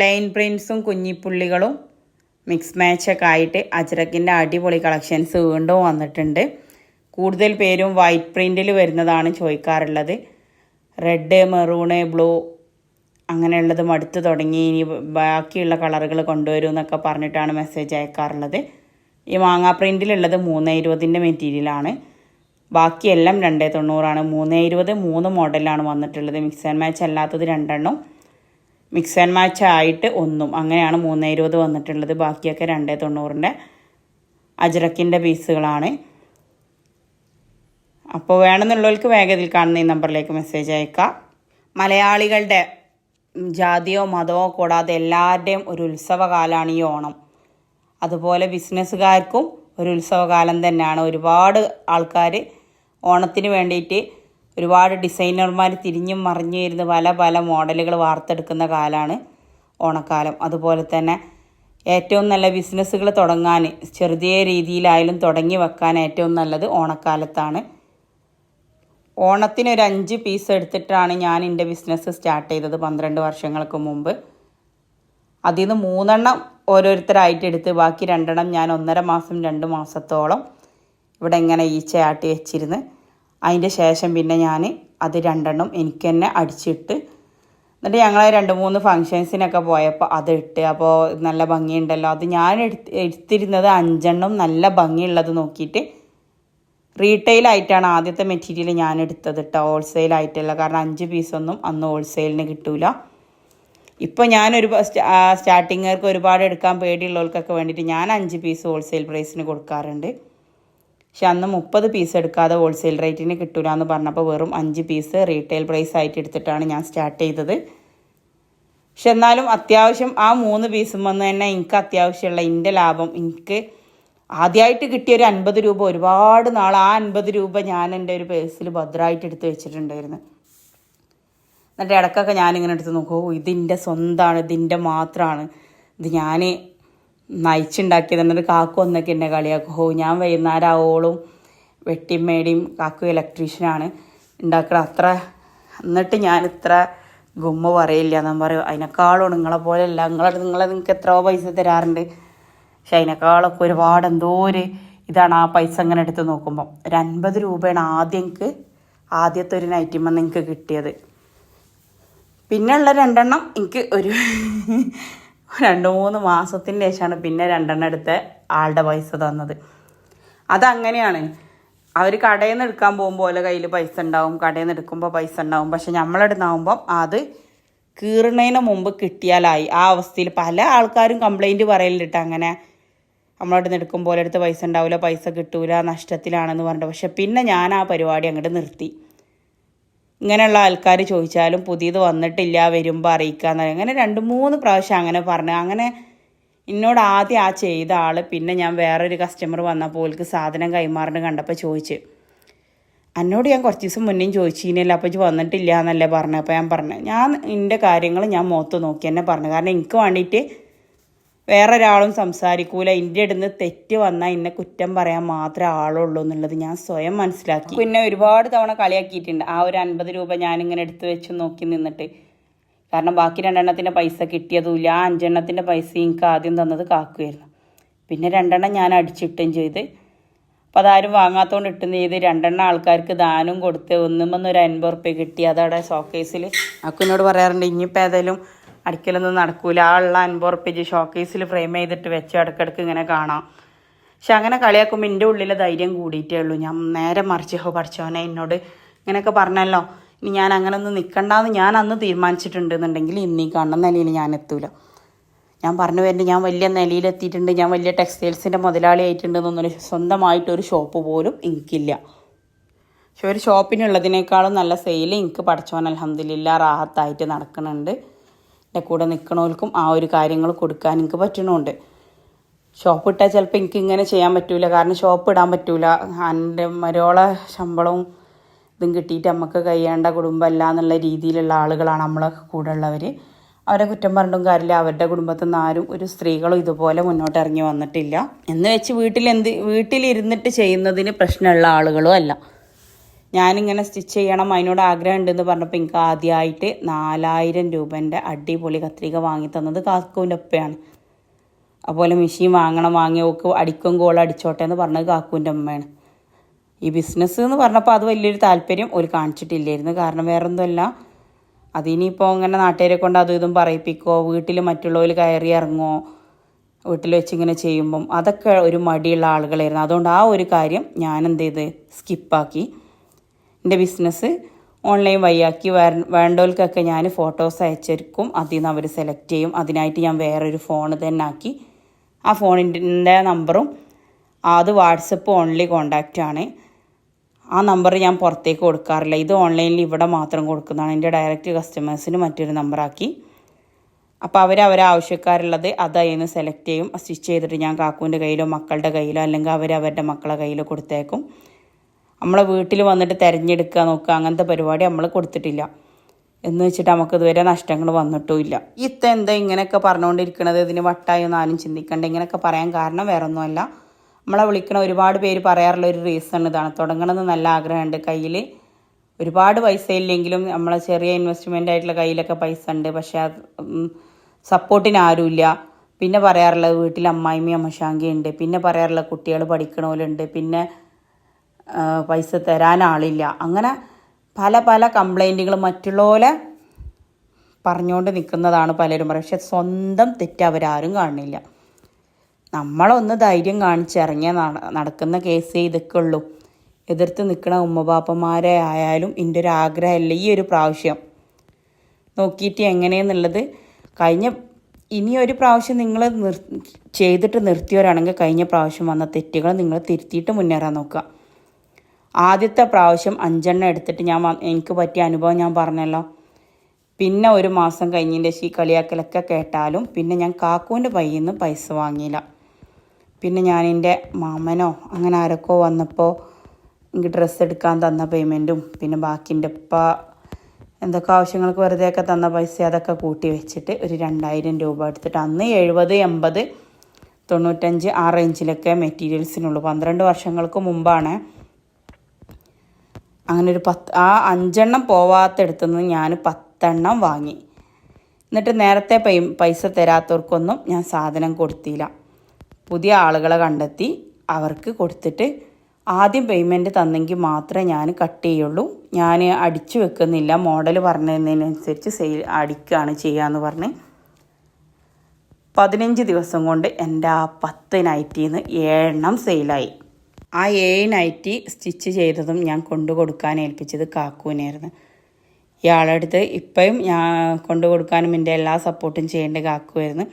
Line പ്രിൻസും കുഞ്ഞിപ്പുള്ളികളും mix മാച്ചൊക്കെ ആയിട്ട് അജ്രക്കിന്റെ അടിപൊളി collections വീണ്ടും വന്നിട്ടുണ്ട്. കൂടുതൽ പേരും വൈറ്റ് പ്രിന്റിൽ വരുന്നതാണ് ചോദിക്കാറുള്ളത്. റെഡ് മെറൂണ് ബ്ലൂ അങ്ങനെയുള്ളത് മടുത്ത് തുടങ്ങി. ഇനി ബാക്കിയുള്ള കളറുകൾ കൊണ്ടുവരും എന്നൊക്കെ പറഞ്ഞിട്ടാണ് മെസ്സേജ് അയക്കാറുള്ളത്. ഈ മാങ്ങാ പ്രിന്റിലുള്ളത് മൂന്ന് ഇരുപതിന്റെ മെറ്റീരിയലാണ്. ബാക്കിയെല്ലാം രണ്ടേ തൊണ്ണൂറാണ്. മൂന്ന് ഇരുപത് മൂന്ന് മോഡലാണ് വന്നിട്ടുള്ളത്. മിക്സ് ആൻഡ് മാച്ച് അല്ലാത്തത് രണ്ടെണ്ണം. മിക്സ് ആൻഡ് മാച്ച് ആയിട്ട് ഒന്നും. അങ്ങനെയാണ് മൂന്നേ ഇരുപത് വന്നിട്ടുള്ളത്. ബാക്കിയൊക്കെ രണ്ടേ തൊണ്ണൂറിന്റെ അജ്രക്കിന്റെ പീസുകളാണ്. അപ്പോൾ വേണമെന്നുള്ളവർക്ക് വേഗത്തിൽ കാണുന്ന ഈ നമ്പറിലേക്ക് മെസ്സേജ് അയക്കാം. മലയാളികളുടെ ജാതിയോ മതമോ കൂടാതെ എല്ലാവരുടെയും ഒരു ഉത്സവകാലമാണ് ഈ ഓണം. അതുപോലെ ബിസിനസ്സുകാർക്കും ഒരു ഉത്സവകാലം തന്നെയാണ്. ഒരുപാട് ആൾക്കാർ ഓണത്തിന് വേണ്ടിയിട്ട് ഒരുപാട് ഡിസൈനർമാർ തിരിഞ്ഞും മറിഞ്ഞു ഇരുന്ന് പല പല മോഡലുകൾ വാർത്തെടുക്കുന്ന കാലമാണ് ഓണക്കാലം. അതുപോലെ തന്നെ ഏറ്റവും നല്ല ബിസിനസ്സുകൾ തുടങ്ങാൻ ചെറിയ രീതിയിലായാലും തുടങ്ങി വെക്കാൻ ഏറ്റവും നല്ലത് ഓണക്കാലത്താണ്. ഓണത്തിന് ഒരു അഞ്ച് പീസ് എടുത്തിട്ടാണ് ഞാൻ എന്റെ ബിസിനസ് സ്റ്റാർട്ട് ചെയ്തത് പന്ത്രണ്ട് വർഷങ്ങൾക്ക് മുമ്പ്. അതിൽ നിന്ന് മൂന്നെണ്ണം ഓരോരുത്തരായിട്ട് എടുത്ത് ബാക്കി രണ്ടെണ്ണം ഞാൻ ഒന്നര മാസം രണ്ട് മാസത്തോളം ഇവിടെ ഇങ്ങനെ ഈച്ചയാട്ടി വെച്ചിരുന്ന് അതിന്റെ ശേഷം പിന്നെ ഞാൻ അത് രണ്ടെണ്ണം എനിക്ക് തന്നെ അടിച്ചിട്ട് എന്നിട്ട് ഞങ്ങൾ രണ്ട് മൂന്ന് ഫങ്ഷൻസിനൊക്കെ പോയപ്പോൾ അത് ഇട്ട് അപ്പോൾ നല്ല ഭംഗിയുണ്ടല്ലോ. അത് ഞാൻ എടുത്ത് എടുത്തിരുന്നത് അഞ്ചെണ്ണം നല്ല ഭംഗിയുള്ളത് നോക്കിയിട്ട് റീറ്റെയിൽ ആയിട്ടാണ് ആദ്യത്തെ മെറ്റീരിയൽ ഞാൻ എടുത്തത് കേട്ടോ ഹോൾസെയിൽ ആയിട്ടല്ല കാരണം അഞ്ച് പീസൊന്നും അന്ന് ഹോൾസെയിലിന് കിട്ടൂല. ഇപ്പോൾ ഞാനൊരു സ്റ്റാർട്ടിങ്ങർക്ക് ഒരുപാട് എടുക്കാൻ പേടിയുള്ളവർക്കൊക്കെ വേണ്ടിയിട്ട് ഞാൻ അഞ്ച് പീസ് ഹോൾസെയിൽ പ്രൈസിന് കൊടുക്കാറുണ്ട്. പക്ഷെ അന്ന് മുപ്പത് പീസ് എടുക്കാതെ ഹോൾസെയിൽ റേറ്റിന് കിട്ടൂല എന്ന് പറഞ്ഞപ്പോൾ വെറും അഞ്ച് പീസ് റീറ്റെയിൽ പ്രൈസ് ആയിട്ട് എടുത്തിട്ടാണ് ഞാൻ സ്റ്റാർട്ട് ചെയ്തത്. പക്ഷെ എന്നാലും അത്യാവശ്യം ആ മൂന്ന് പീസും വന്ന് തന്നെ എനിക്ക് അത്യാവശ്യമുള്ള എന്റെ ലാഭം എനിക്ക് ആദ്യമായിട്ട് കിട്ടിയ ഒരു അൻപത് രൂപ ഒരുപാട് നാൾ ആ അൻപത് രൂപ ഞാൻ എന്റെ ഒരു പേഴ്സിൽ ഭദ്രമായിട്ട് എടുത്ത് വെച്ചിട്ടുണ്ടായിരുന്നു. എന്നിട്ട് ഇടക്കൊക്കെ ഞാനിങ്ങനെ എടുത്ത് നോക്കൂ ഇതിന്റെ സ്വന്തമാണ് ഇതിന്റെ മാത്രമാണ് ഇത് ഞാൻ നയിച്ചുണ്ടാക്കിയത് എന്നിട്ട് കാക്കു ഒന്നൊക്കെ എന്നെ കളിയാക്കും. ഹോ ഞാൻ വൈകുന്നേരം ആവോളും വെട്ടിമ്മേടിയും കാക്കു ഇലക്ട്രീഷ്യനാണ് ഉണ്ടാക്കുക അത്ര എന്നിട്ട് ഞാൻ ഇത്ര ഗുമ്മ പറയില്ല. ഞാൻ പറയും അതിനേക്കാളും നിങ്ങളെ പോലെയല്ല നിങ്ങളെ നിങ്ങളെ നിങ്ങൾക്ക് എത്രയോ പൈസ തരാറുണ്ട്. പക്ഷെ അതിനേക്കാളൊക്കെ ഒരുപാട് എന്തോ ഒരു ഇതാണ് ആ പൈസ അങ്ങനെ എടുത്ത് നോക്കുമ്പോൾ ഒരു അൻപത് രൂപയാണ് ആദ്യം എനിക്ക് ആദ്യത്തെ ഒരു നൈറ്റിമ്മ നിങ്ങൾക്ക് കിട്ടിയത്. പിന്നെയുള്ള രണ്ടെണ്ണം എനിക്ക് ഒരു രണ്ട് മൂന്ന് മാസത്തിന് ശേഷമാണ് പിന്നെ രണ്ടെണ്ണം എടുത്ത് ആളുടെ പൈസ തന്നത്. അതങ്ങനെയാണ്. അവർ കടയിൽ നിന്ന് എടുക്കാൻ പോകുമ്പോൾ ഓലെ കയ്യിൽ പൈസ ഉണ്ടാവും കടയിൽ നിന്ന് എടുക്കുമ്പോൾ പൈസ ഉണ്ടാവും. പക്ഷെ നമ്മളെടുന്നാകുമ്പം അത് കീറുന്നതിന് മുമ്പ് കിട്ടിയാലായി. ആ അവസ്ഥയിൽ പല ആൾക്കാരും കംപ്ലൈന്റ് പറയലിട്ട് അങ്ങനെ നമ്മളവിടെ നിന്ന് എടുക്കുമ്പോൾ അടുത്ത് പൈസ ഉണ്ടാവില്ല പൈസ കിട്ടൂല നഷ്ടത്തിലാണെന്ന് പറഞ്ഞിട്ട്. പക്ഷെ പിന്നെ ഞാൻ ആ പരിപാടി അങ്ങോട്ട് നിർത്തി. ഇങ്ങനെയുള്ള ആൾക്കാർ ചോദിച്ചാലും പുതിയത് വന്നിട്ടില്ല വരുമ്പോൾ അറിയിക്കാന്ന്. അങ്ങനെ രണ്ട് മൂന്ന് പ്രാവശ്യം അങ്ങനെ പറഞ്ഞു. അങ്ങനെ എന്നോട് ആദ്യം ആ ചെയ്ത ആൾ പിന്നെ ഞാൻ വേറൊരു കസ്റ്റമർ വന്നപ്പോൾ ഓൾക്ക് സാധനം കൈമാറിന് കണ്ടപ്പോൾ ചോദിച്ചു. എന്നോട് ഞാൻ കുറച്ച് ദിവസം മുന്നേയും ചോദിച്ചില്ല അപ്പോൾ ഇത് വന്നിട്ടില്ല എന്നല്ലേ പറഞ്ഞു. അപ്പോൾ ഞാൻ പറഞ്ഞു ഞാൻ എന്റെ കാര്യങ്ങൾ ഞാൻ മുഖത്ത് നോക്കി എന്നെ പറഞ്ഞു. കാരണം എനിക്ക് വേണ്ടിയിട്ട് വേറെ ഒരാളും സംസാരിക്കൂല. എന്റെ അടുന്ന് തെറ്റ് വന്നാൽ എന്നെ കുറ്റം പറയാൻ മാത്രമേ ആളുള്ളൂ എന്നുള്ളത് ഞാൻ സ്വയം മനസ്സിലാക്കി. പിന്നെ ഒരുപാട് തവണ കളിയാക്കിയിട്ടുണ്ട്. ആ ഒരു അൻപത് രൂപ ഞാനിങ്ങനെ എടുത്ത് വെച്ച് നോക്കി നിന്നിട്ട്. കാരണം ബാക്കി രണ്ടെണ്ണത്തിന്റെ പൈസ കിട്ടിയതുമില്ല. ആ അഞ്ചെണ്ണത്തിന്റെ പൈസ എനിക്ക് ആദ്യം തന്നത് കാക്കുമായിരുന്നു പിന്നെ രണ്ടെണ്ണം ഞാൻ അടിച്ചിട്ടും ചെയ്ത്. അപ്പോൾ അതാരും വാങ്ങാത്തതുകൊണ്ട് ഇട്ടുന്ന ചെയ്ത്. രണ്ടെണ്ണം ആൾക്കാർക്ക് ദാനം കൊടുത്ത് ഒന്നുമെന്ന് ഒരു അൻപത് റുപ്യ കിട്ടി. അതവിടെ ഷോക്കേസിൽ അക്കുനോട് പറയാറുണ്ട് ഇനിയിപ്പോൾ ഏതായാലും അടിക്കലൊന്നും നടക്കൂല. ആ ഉള്ള അൻപത് റുപ്യ ഷോക്കേസിൽ ഫ്രെയിം ചെയ്തിട്ട് വെച്ച് ഇടയ്ക്കിടയ്ക്ക് ഇങ്ങനെ കാണാം. പക്ഷെ അങ്ങനെ കളിയാക്കുമ്പോൾ എന്റെ ഉള്ളിലെ ധൈര്യം കൂടിയിട്ടേ ഉള്ളൂ. ഞാൻ നേരെ മറിച്ച് ഹോ പഠിച്ചോനെ എന്നോട് ഇങ്ങനെയൊക്കെ പറഞ്ഞല്ലോ. ഇനി ഞാൻ അങ്ങനെ ഒന്നും നിൽക്കണ്ടെന്ന് ഞാൻ അന്ന് തീരുമാനിച്ചിട്ടുണ്ടെന്നുണ്ടെങ്കിൽ ഇന്നീ കാണുന്ന നിലയിൽ ഞാൻ എത്തൂല. ഞാൻ പറഞ്ഞു വരുന്നത് ഞാൻ വലിയ നിലയിലെത്തിയിട്ടുണ്ട്. ഞാൻ വലിയ ടെക്സ്റ്റൈൽസിന്റെ മുതലാളി ആയിട്ടുണ്ടെന്നൊന്നും സ്വന്തമായിട്ടൊരു ഷോപ്പ് പോലും എനിക്കില്ല. പക്ഷെ ഒരു ഷോപ്പിനുള്ളതിനേക്കാളും നല്ല സെയിൽ എനിക്ക് പഠിച്ചോൻ അലഹമില്ല റാഹത്തായിട്ട് നടക്കുന്നുണ്ട് എന്റെ കൂടെ നിൽക്കണവർക്കും ആ ഒരു കാര്യങ്ങൾ കൊടുക്കാൻ എനിക്ക് പറ്റണമുണ്ട് ഷോപ്പ് ഇട്ടാൽ ചിലപ്പോൾ എനിക്ക് ഇങ്ങനെ ചെയ്യാൻ പറ്റൂല. കാരണം ഷോപ്പ് ഇടാൻ പറ്റൂല. എന്റെ മരോളെ ശമ്പളവും ഇതും കിട്ടിയിട്ട് നമുക്ക് കഴിയേണ്ട കുടുംബമല്ല എന്നുള്ള രീതിയിലുള്ള ആളുകളാണ് നമ്മളെ കൂടെ ഉള്ളവർ അവരെ കുറ്റം പറഞ്ഞിട്ടും കാര്യമില്ല. അവരുടെ കുടുംബത്തിൽ നിന്ന് ആരും ഒരു സ്ത്രീകളും ഇതുപോലെ മുന്നോട്ട് ഇറങ്ങി വന്നിട്ടില്ല. എന്ന് വെച്ച് വീട്ടിൽ എന്ത് വീട്ടിലിരുന്നിട്ട് ചെയ്യുന്നതിന് പ്രശ്നമുള്ള ആളുകളും അല്ല. ഞാനിങ്ങനെ സ്റ്റിച്ച് ചെയ്യണം അതിനോട് ആഗ്രഹം ഉണ്ടെന്ന് പറഞ്ഞപ്പോൾ എനിക്ക് ആദ്യമായിട്ട് നാലായിരം രൂപന്റെ അടിപൊളി കത്രിക വാങ്ങി തന്നത് കാക്കുവിന്റെ ഒപ്പയാണ് അതുപോലെ മെഷീൻ വാങ്ങണം വാങ്ങി നോക്ക് അടിക്കും ഗോൾ അടിച്ചോട്ടെ എന്ന് പറഞ്ഞത് കാക്കുവിന്റെ അമ്മയാണ് ഈ ബിസിനസ് എന്ന് പറഞ്ഞപ്പോൾ അത് വലിയൊരു താല്പര്യം ഒരു കാണിച്ചിട്ടില്ലായിരുന്നു. കാരണം വേറൊന്നുമല്ല അതിനിപ്പോൾ ഇങ്ങനെ നാട്ടുകാരെ കൊണ്ട് അതും ഇതും പറയിപ്പിക്കോ വീട്ടിൽ മറ്റുള്ളവർ കയറി ഇറങ്ങോ വീട്ടിൽ വെച്ച് ഇങ്ങനെ ചെയ്യുമ്പം അതൊക്കെ ഒരു മടിയുള്ള ആളുകളായിരുന്നു. അതുകൊണ്ട് ആ ഒരു കാര്യം ഞാൻ എന്ത് ചെയ്ത്? സ്കിപ്പാക്കി എന്റെ ബിസിനസ് ഓൺലൈൻ വഴിയാക്കി വേണ്ടവർക്കൊക്കെ ഞാൻ ഫോട്ടോസ് അയച്ചിരിക്കും. അതിൽ നിന്ന് അവർ സെലക്ട് ചെയ്യും. അതിനായിട്ട് ഞാൻ വേറൊരു ഫോൺ തന്നെ ആക്കി. ആ ഫോണിന്റെ നമ്പറും അത് വാട്സപ്പ് ഓൺലി കോണ്ടാക്റ്റ് ആണ്. ആ നമ്പർ ഞാൻ പുറത്തേക്ക് കൊടുക്കാറില്ല. ഇത് ഓൺലൈനിൽ ഇവിടെ മാത്രം കൊടുക്കുന്നതാണ്. എന്റെ ഡയറക്റ്റ് കസ്റ്റമേഴ്സിന് മറ്റൊരു നമ്പറാക്കി അപ്പോൾ അവർ അവരെ ആവശ്യക്കാരുള്ളത് അത് അതിന് സെലക്ട് ചെയ്യും. സ്റ്റിച്ച് ചെയ്തിട്ട് ഞാൻ കാക്കുവിന്റെ കയ്യിലോ മക്കളുടെ കയ്യിലോ അല്ലെങ്കിൽ അവർ അവരുടെ മക്കളുടെ കയ്യിലോ കൊടുത്തേക്കും. നമ്മളെ വീട്ടിൽ വന്നിട്ട് തിരഞ്ഞെടുക്കുക നോക്കുക അങ്ങനത്തെ പരിപാടി നമ്മൾ കൊടുത്തിട്ടില്ല. എന്ന് വെച്ചിട്ട് നമുക്ക് ഇതുവരെ നഷ്ടങ്ങൾ വന്നിട്ടും ഇല്ല. ഇത്ത എന്താ ഇങ്ങനെയൊക്കെ പറഞ്ഞുകൊണ്ടിരിക്കണത് ഇതിന് വട്ടായി ഒന്നും ആരും ചിന്തിക്കണ്ട. ഇങ്ങനെയൊക്കെ പറയാൻ കാരണം വേറെ ഒന്നുമല്ല നമ്മളെ വിളിക്കണ ഒരുപാട് പേര് പറയാറുള്ള ഒരു റീസൺ ഇതാണ്. തുടങ്ങണമെന്ന് നല്ല ആഗ്രഹമുണ്ട്. കയ്യിൽ ഒരുപാട് പൈസ ഇല്ലെങ്കിലും നമ്മളെ ചെറിയ ഇൻവെസ്റ്റ്മെന്റ് ആയിട്ടുള്ള കയ്യിലൊക്കെ പൈസ ഉണ്ട്. പക്ഷേ അത് സപ്പോർട്ടിന് ആരുമില്ല പിന്നെ പറയാറുള്ളത് വീട്ടിൽ അമ്മായിമ്മയും അമ്മശാങ്കിയുണ്ട് പിന്നെ പറയാറുള്ള കുട്ടികൾ പഠിക്കണോലുണ്ട്. പിന്നെ പൈസ തരാൻ ആളില്ല. അങ്ങനെ പല പല കംപ്ലൈന്റുകൾ മറ്റുള്ളവരെ പറഞ്ഞുകൊണ്ട് നിൽക്കുന്നതാണ് പലരും പക്ഷെ സ്വന്തം തെറ്റ് അവരാരും കാണുന്നില്ല നമ്മളൊന്ന് ധൈര്യം കാണിച്ചിറങ്ങിയ നടക്കുന്ന കേസേ ഇതൊക്കെ ഉള്ളൂ. എതിർത്ത് നിൽക്കുന്ന ഉമ്മബാപ്പന്മാരെ ആയാലും എന്റെ ഒരു ആഗ്രഹമല്ല ഈ ഒരു പ്രാവശ്യം. നോക്കിയിട്ട് എങ്ങനെയെന്നുള്ളത് കഴിഞ്ഞ ഇനി ഒരു പ്രാവശ്യം നിങ്ങൾ നിർ ചെയ്തിട്ട് നിർത്തിയവരാണെങ്കിൽ കഴിഞ്ഞ പ്രാവശ്യം വന്ന തെറ്റുകൾ നിങ്ങൾ തിരുത്തിയിട്ട് മുന്നേറാൻ നോക്കുക. ആദ്യത്തെ പ്രാവശ്യം അഞ്ചെണ്ണം എടുത്തിട്ട് ഞാൻ എനിക്ക് പറ്റിയ അനുഭവം ഞാൻ പറഞ്ഞല്ലോ. പിന്നെ ഒരു മാസം കഴിഞ്ഞതിന്റെ ശേഷം ഈ കളിയാക്കലൊക്കെ കേട്ടാലും പിന്നെ ഞാൻ കാക്കുവിന്റെ പയ്യിൽ നിന്ന് പൈസ വാങ്ങിയില്ല. പിന്നെ ഞാൻ എന്റെ മാമനോ അങ്ങനെ ആരൊക്കെ വന്നപ്പോൾ എനിക്ക് ഡ്രസ്സ് എടുക്കാൻ തന്ന പേയ്മെന്റും പിന്നെ ബാക്കി എന്റെ ഉപ്പ എന്തൊക്കെ ആവശ്യങ്ങൾക്ക് വെറുതെയൊക്കെ തന്ന പൈസ അതൊക്കെ കൂട്ടി വെച്ചിട്ട് ഒരു രണ്ടായിരം രൂപ എടുത്തിട്ട് അന്ന് എഴുപത് എൺപത് തൊണ്ണൂറ്റഞ്ച് ആ റേഞ്ചിലൊക്കെ മെറ്റീരിയൽസിനുള്ളൂ പന്ത്രണ്ട് വർഷങ്ങൾക്ക് മുമ്പാണ് അങ്ങനെ ഒരു പത്ത് ആ അഞ്ചെണ്ണം പോവാത്തെടുത്തുനിന്ന് ഞാൻ പത്തെണ്ണം വാങ്ങി. എന്നിട്ട് നേരത്തെ പൈ പൈസ തരാത്തവർക്കൊന്നും ഞാൻ സാധനം കൊടുത്തില്ല. പുതിയ ആളുകളെ കണ്ടെത്തി അവർക്ക് കൊടുത്തിട്ട് ആദ്യം പേയ്മെന്റ് തന്നെങ്കിൽ മാത്രമേ ഞാൻ കട്ട് ചെയ്യുള്ളൂ. ഞാൻ അടിച്ചു വെക്കുന്നില്ല. മോഡൽ പറഞ്ഞതിനനുസരിച്ച് സെയിൽ അടിക്കുകയാണ് ചെയ്യാന്ന് പറഞ്ഞ്. പതിനഞ്ച് ദിവസം കൊണ്ട് എന്റെ ആ പത്ത് നൈറ്റിന്ന് നിന്ന് ഏഴെണ്ണം സെയിലായി ആ ഏഴ് നൈറ്റി സ്റ്റിച്ച് ചെയ്തതും ഞാൻ കൊണ്ടു കൊടുക്കാൻ ഏൽപ്പിച്ചത് കാക്കുവിനായിരുന്നു. ഇയാളുടെ അടുത്ത് ഇപ്പോഴും ഞാൻ കൊണ്ടു കൊടുക്കാനും എന്റെ എല്ലാ സപ്പോർട്ടും ചെയ്യേണ്ട കാക്കുമായിരുന്നു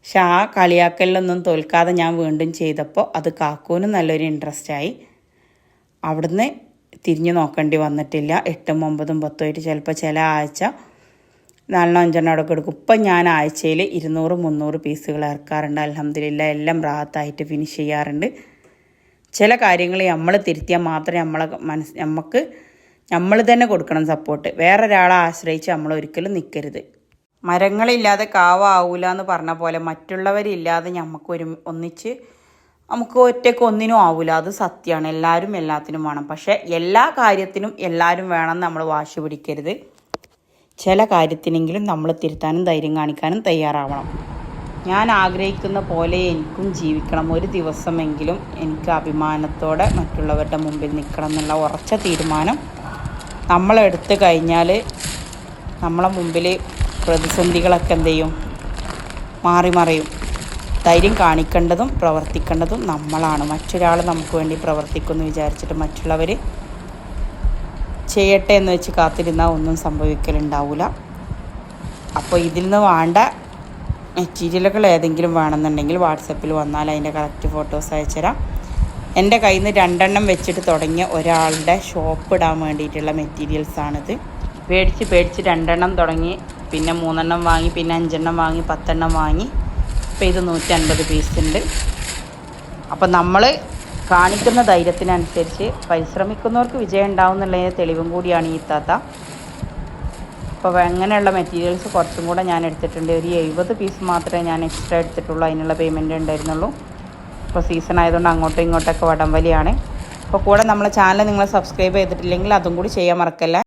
പക്ഷെ ആ കളിയാക്കലിലൊന്നും തോൽക്കാതെ ഞാൻ വീണ്ടും ചെയ്തപ്പോൾ അത് കാക്കുവിനും നല്ലൊരു ഇൻട്രസ്റ്റ് ആയി. അവിടുന്ന് തിരിഞ്ഞു നോക്കേണ്ടി വന്നിട്ടില്ല. എട്ടും ഒമ്പതും പത്തും ആയിട്ട് ചിലപ്പോൾ ചില ആഴ്ച നാലെണ്ണം അഞ്ചെണ്ണം അവിടെ കൊടുക്കും ഇപ്പം ഞാൻ ആഴ്ചയിൽ ഇരുന്നൂറ് മുന്നൂറ് പീസുകൾ ഇറക്കാറുണ്ട്. അലഹമ്മദില്ല എല്ലാം റാത്തായിട്ട് ഫിനിഷ് ചെയ്യാറുണ്ട്. ചില കാര്യങ്ങൾ നമ്മൾ തിരുത്തിയാൽ മാത്രമേ നമ്മളെ മനസ്സ് നമുക്ക് നമ്മൾ തന്നെ കൊടുക്കണം സപ്പോർട്ട് വേറെ ഒരാളെ ആശ്രയിച്ച് നമ്മൾ ഒരിക്കലും നിൽക്കരുത് മരങ്ങളില്ലാതെ കാവാവൂല എന്ന് പറഞ്ഞ പോലെ മറ്റുള്ളവരില്ലാതെ നമുക്ക് ഒരു ഒന്നിച്ച് നമുക്ക് ഒറ്റയ്ക്ക് ഒന്നിനും ആവൂല. അത് സത്യമാണ് എല്ലാവരും എല്ലാത്തിനും വേണം. പക്ഷേ എല്ലാ കാര്യത്തിനും എല്ലാവരും വേണം നമ്മൾ വാശി പിടിക്കരുത്. ചില കാര്യത്തിനെങ്കിലും നമ്മൾ തിരുത്താനും ധൈര്യം കാണിക്കാനും തയ്യാറാവണം. ഞാൻ ആഗ്രഹിക്കുന്ന പോലെ എനിക്കും ജീവിക്കണം. ഒരു ദിവസമെങ്കിലും എനിക്ക് അഭിമാനത്തോടെ മറ്റുള്ളവരുടെ മുമ്പിൽ നിൽക്കണം എന്നുള്ള ഉറച്ച തീരുമാനം നമ്മളെടുത്ത് കഴിഞ്ഞാൽ നമ്മളെ മുമ്പിൽ പ്രതിസന്ധികളൊക്കെ എന്ത് ചെയ്യും? മാറി മറിയും. ധൈര്യം കാണിക്കേണ്ടതും പ്രവർത്തിക്കേണ്ടതും നമ്മളാണ്. മറ്റൊരാൾ നമുക്ക് വേണ്ടി പ്രവർത്തിക്കുമെന്ന് വിചാരിച്ചിട്ട് മറ്റുള്ളവർ ചെയ്യട്ടെ എന്ന് വെച്ച് കാത്തിരുന്നാൽ ഒന്നും സംഭവിക്കലുണ്ടാവില്ല അപ്പോൾ ഇതിൽ നിന്ന് വേണ്ട മെറ്റീരിയലുകൾ ഏതെങ്കിലും വേണമെന്നുണ്ടെങ്കിൽ വാട്സപ്പിൽ വന്നാൽ അതിന്റെ കറക്റ്റ് ഫോട്ടോസ് അയച്ചുതരാം എന്റെ കയ്യിൽ നിന്ന് രണ്ടെണ്ണം വെച്ചിട്ട് തുടങ്ങിയ ഒരാളുടെ ഷോപ്പ് ഇടാൻ വേണ്ടിയിട്ടുള്ള മെറ്റീരിയൽസാണിത് പേടിച്ച് പേടിച്ച് രണ്ടെണ്ണം തുടങ്ങി പിന്നെ മൂന്നെണ്ണം വാങ്ങി പിന്നെ അഞ്ചെണ്ണം വാങ്ങി പത്തെണ്ണം വാങ്ങി. ഇപ്പോൾ ഇത് നൂറ്റൻപത് പീസ് ഉണ്ട്. അപ്പം നമ്മൾ കാണിക്കുന്ന ധൈര്യത്തിനനുസരിച്ച് പരിശ്രമിക്കുന്നവർക്ക് വിജയം ഉണ്ടാവും എന്നുള്ളതിന്റെ തെളിവും കൂടിയാണ് ഈ താത്ത. അപ്പോൾ അങ്ങനെയുള്ള മെറ്റീരിയൽസ് കുറച്ചും കൂടെ ഞാൻ എടുത്തിട്ടുണ്ട്. ഒരു എഴുപത് പീസ് മാത്രമേ ഞാൻ എക്സ്ട്രാ എടുത്തിട്ടുള്ളൂ. അതിനുള്ള പേയ്മെന്റ് ഉണ്ടായിരുന്നുള്ളൂ. ഇപ്പോൾ സീസൺ ആയതുകൊണ്ട് അങ്ങോട്ടും ഇങ്ങോട്ടൊക്കെ വടംവലിയാണ് അപ്പോൾ കൂടെ നമ്മളെ ചാനൽ നിങ്ങൾ സബ്സ്ക്രൈബ് ചെയ്തിട്ടില്ലെങ്കിൽ അതും കൂടി ചെയ്യാൻ മറക്കല്ലേ?